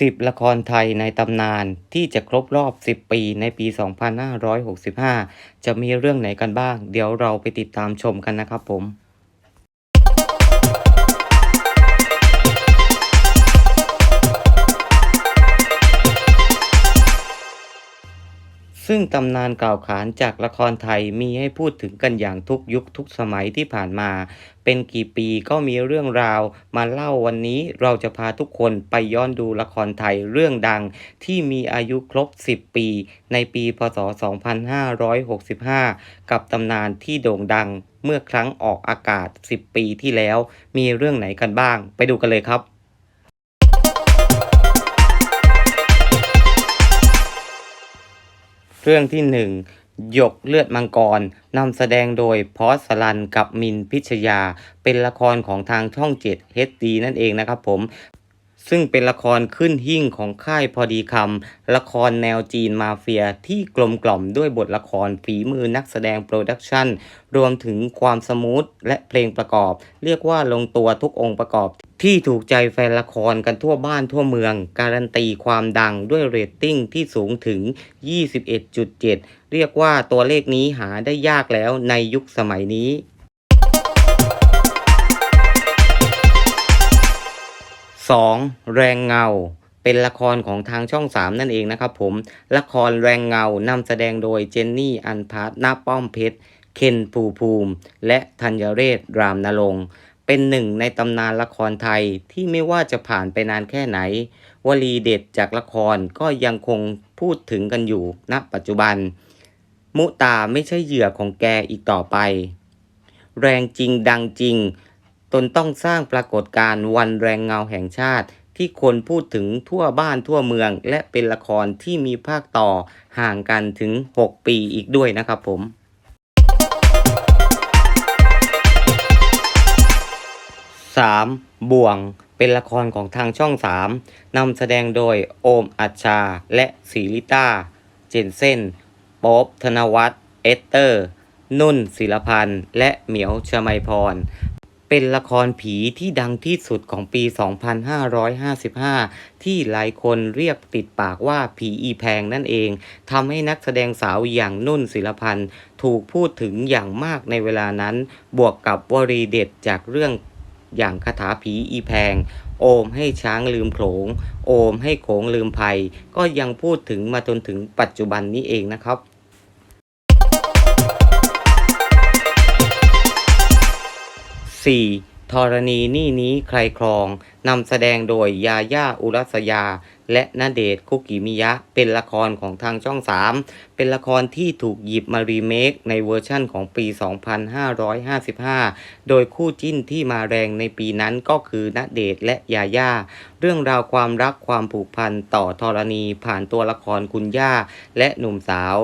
10 ละครไทยในตำนานที่จะครบรอบ 10 ปีในปี 2565 จะมีเรื่องไหนกันบ้าง เดี๋ยวเราไปติดตามชมกันนะครับผม ซึ่งตำนานกล่าวขานจากละครไทยมีให้พูดถึงกันอย่างทุกยุคทุกสมัยที่ผ่านมา เป็นกี่ปีก็มีเรื่องราวมาเล่าวันนี้เราจะพาทุกคนไปย้อนดูละครไทยเรื่องดัง ที่มีอายุครบ 10 ปี ในปีพศ 2565 กับตำนานที่โด่งดัง เมื่อครั้งออกอากาศ 10 ปีที่แล้ว มีเรื่องไหนกันบ้าง ไปดูกันเลยครับ เรื่องที่หนึ่งหยกเลือดมังกรนำแสดงโดยพอสสลันกับมินพิชยา เป็นละครของทางช่องเจ็ดเฮดีนั่นเองนะครับผม ซึ่งเป็นละครขึ้นหิ่งของค่ายพอดีคำ ละครแนวจีนมาเฟียที่กลมกล่อมด้วยบทละครฝีมือนักแสดงโปรดักชันรวมถึงความสมูทและเพลงประกอบ เรียกว่าลงตัวทุกองค์ประกอบ ที่ถูกใจแฟนละครกันทั่วบ้านทั่วเมือง การันตีความดังด้วยเรตติ้งที่สูงถึง 21.7 เรียกว่าตัวเลขนี้หาได้ยากแล้วในยุคสมัยนี้ 2. แรงเงา เป็นละครของทางช่อง 3 นั่นเองนะครับผม ละครแรงเงานำแสดงโดยเจนนี่อันพัฒนาป้อมเพชร เคนภูภูมิ และธัญเรศรามนรงค์เป็นหนึ่งในตำนานละครไทยที่ไม่ว่าจะผ่านไปนานแค่ไหน วลีเด็ดจากละครก็ยังคงพูดถึงกันอยู่ณปัจจุบัน มุตาไม่ใช่เหยื่อของแกอีกต่อไป แรงจริงดังจริง ตนต้องสร้างปรากฏการณ์วันแรงเงาแห่งชาติ ที่คนพูดถึงทั่วบ้านทั่วเมือง และเป็นละครที่มีภาคต่อห่างกันถึง 6 ปีอีกด้วยนะครับผม 3. บ่วงเป็นละครของทางช่อง3นำแสดงโดยโอมอัชชา และศิริต้า เจนเซนป๊บธนวัฒน์เอสเตอร์ นุ่นศิลพันธ์ และเหมียวชมัยพร เป็นละครผีที่ดังที่สุดของปี 2555 ที่หลายคนเรียกติดปากว่าผีอีแพงนั่นเองทำให้นักแสดงสาวอย่างนุ่นศิลพันธ์ถูกพูดถึงอย่างมากในเวลานั้น บวกกับวลีเด็ดจากเรื่องอย่างคาถาผีอีแพง โอมให้ช้างลืมโขลงโอมให้โขงลืมภัย ก็ยังพูดถึงมาจนถึงปัจจุบันนี้เองนะครับ 4. ธรณีนี่นี้ใครครอง นำแสดงโดยยาย่าอุรัสยา และณเดชน์คุกิมิยะ เป็นละครของทางช่อง 3 เป็นละครที่ถูกหยิบมารีเมคในเวอร์ชั่นของปี 2555 โดยคู่จิ้นที่มาแรงในปีนั้นก็คือณเดชน์และยาย่า เรื่องราวความรักความผูกพันต่อธรณีผ่านตัวละครคุณย่าและหนุ่มสาว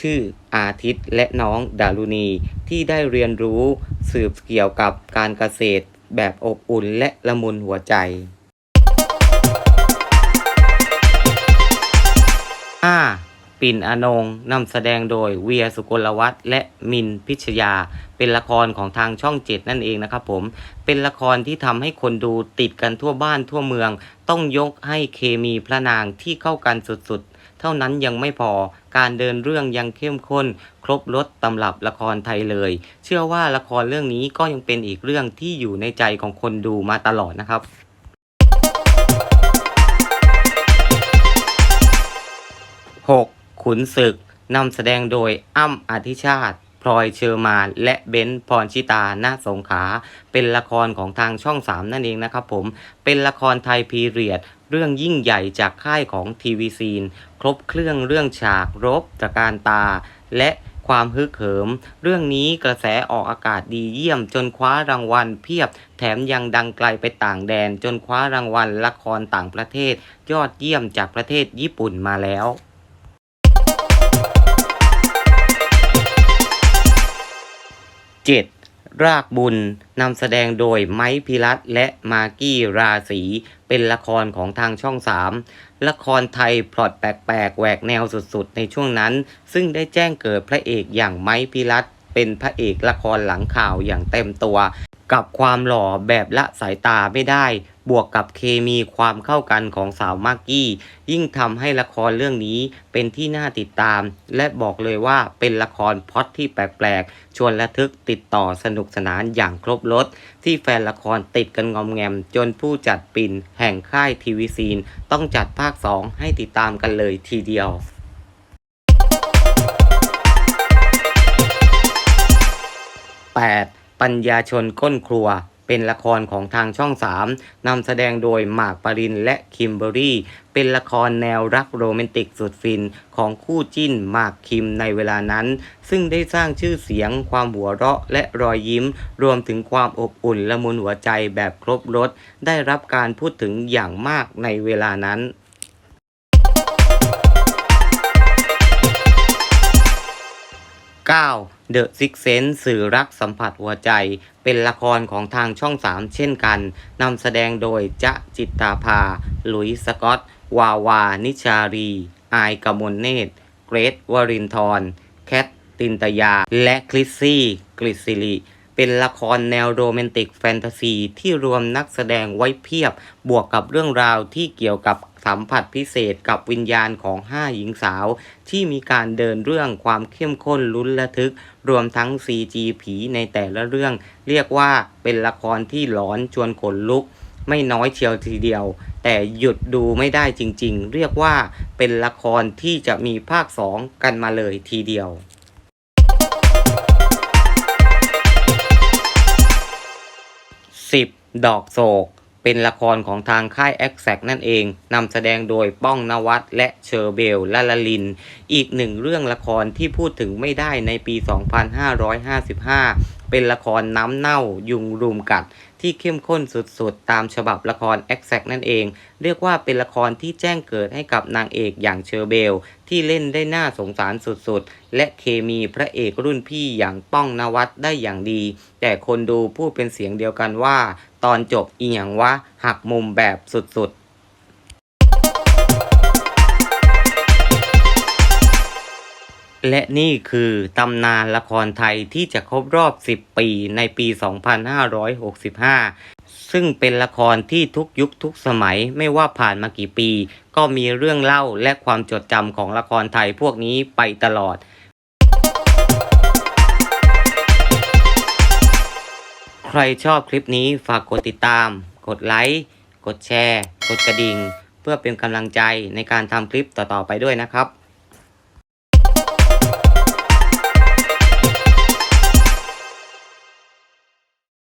ชื่ออาทิตย์และน้องดารุณีที่ได้เรียนรู้สืบเกี่ยวกับการเกษตรแบบอบอุ่นและละมุนหัวใจ 5. ปิ่นอนงนำแสดงโดยเวียสุกลวัฒน์และมินพิชยา เป็นละครของทางช่องเจ็ดนั่นเองนะครับผม เป็นละครที่ทำให้คนดูติดกันทั่วบ้านทั่วเมือง ต้องยกให้เคมีพระนางที่เข้ากันสุดๆ เท่านั้นยังไม่พอการเดินเรื่องยังเข้มข้น ครบรถตำรับละครไทยเลย เชื่อว่าละครเรื่องนี้ก็ยังเป็นอีกเรื่องที่อยู่ในใจของคนดูมาตลอดนะครับ 6. ขุนศึกนำแสดงโดยอ้ำอธิชาติพลอยเชอร์มานและเบนซ์พรชิตาณสงขา เป็นละครของทางช่อง 3 นั่นเองนะครับผม เป็นละครไทยพีเรียด เรื่องยิ่งใหญ่จากค่ายของทีวีซีน ครบเครื่องเรื่องฉากรบตะการตา และความฮึกเหิม เรื่องนี้กระแสออกอากาศดีเยี่ยมจนคว้ารางวัลเพียบ แถมยังดังไกลไปต่างแดน จนคว้ารางวัลละครต่างประเทศ ยอดเยี่ยมจากประเทศญี่ปุ่นมาแล้ว 7. รากบุญนำแสดงโดยไม้พิรัตและมากี้ราศีเป็นละครของทางช่อง3ละครไทยพล็อตแปลกๆแหวกแนวสุดๆ ในช่วงนั้น ซึ่งได้แจ้งเกิดพระเอกอย่างไม้พิรัตเป็นพระเอกละครหลังข่าวอย่างเต็มตัว กับความหล่อแบบละสายตาไม่ได้ บวกกับเคมีความเข้ากันของสาวมากกี้ ยิ่งทำให้ละครเรื่องนี้เป็นที่น่าติดตาม และบอกเลยว่าเป็นละครพล็อตที่แปลกๆ ชวนระทึกติดต่อสนุกสนานอย่างครบรถ ที่แฟนละครติดกันงอมแงม จนผู้จัดปิ่นแห่งค่ายทีวีซีน ต้องจัดภาค 2 ให้ติดตามกันเลยทีเดียว 8. ปัญญาชนก้นครัว เป็นละครของทางช่อง 3นำแสดงโดยหมากปรินและคิมเบอรี่ เป็นละครแนวรักโรแมนติกสุดฟินของคู่จิ้นหมากคิมในเวลานั้น ซึ่งได้สร้างชื่อเสียง ความหัวเราะและรอยยิ้ม รวมถึงความอบอุ่นละมุนหัวใจแบบครบรสได้รับการพูดถึงอย่างมากในเวลานั้น 9. The Six Sense สื่อรักสัมผัสหัวใจ เป็นละครของทางช่อง 3 เช่นกันนำแสดงโดยจะจิตตาภา หลุยสกอต วาวา นิชารี อายกมลเนตร เกรทวรินทร์แคทตินตยา และคลิซซี่ กฤษริ เป็นละครแนวโรแมนติกแฟนตาซีที่รวมนักแสดงไว้เพียบ บวกกับเรื่องราวที่เกี่ยวกับสัมผัสพิเศษกับวิญญาณของห้าหญิงสาว ที่มีการเดินเรื่องความเข้มข้นลุ้นระทึก รวมทั้ง CG ผีในแต่ละเรื่อง เรียกว่าเป็นละครที่หลอนชวนขนลุก ไม่น้อยเชียวทีเดียว แต่หยุดดูไม่ได้จริงๆ เรียกว่าเป็นละครที่จะมีภาค 2 กันมาเลยทีเดียว 10. ดอกโศก เป็นละครของทางค่ายแอคแซกนั่นเองนำแสดงโดยป้องนวัดและเชอร์เบลลาลาลิน อีกหนึ่งเรื่องละครที่พูดถึงไม่ได้ในปี 2555 เป็นละครน้ำเน่ายุงรุมกัดที่เข้มข้นสุดๆ ตามฉบับละคร e x a c t นั่นเอง เรียกว่าเป็นละครที่แจ้งเกิดให้กับนางเอกอย่างเชอร์เบล ที่เล่นได้น่าสงสารสุดๆ และเคมีพระเอกรุ่นพี่อย่างป้องนวัดได้อย่างดี แต่คนดูพูดเป็นเสียงเดียวกันว่า ตอนจบอีหยังวะหักมุมแบบสุดๆ และนี่คือตำนานละครไทยที่จะครบรอบ 10 ปีในปี 2565 ซึ่งเป็นละครที่ทุกยุคทุกสมัยไม่ว่าผ่านมากี่ปี ก็มีเรื่องเล่าและความจดจำของละครไทยพวกนี้ไปตลอด ใครชอบคลิปนี้ฝากกดติดตาม กดไลค์ กดแชร์ กดกระดิ่ง เพื่อเป็นกำลังใจในการทำคลิปต่อๆไปด้วยนะครับ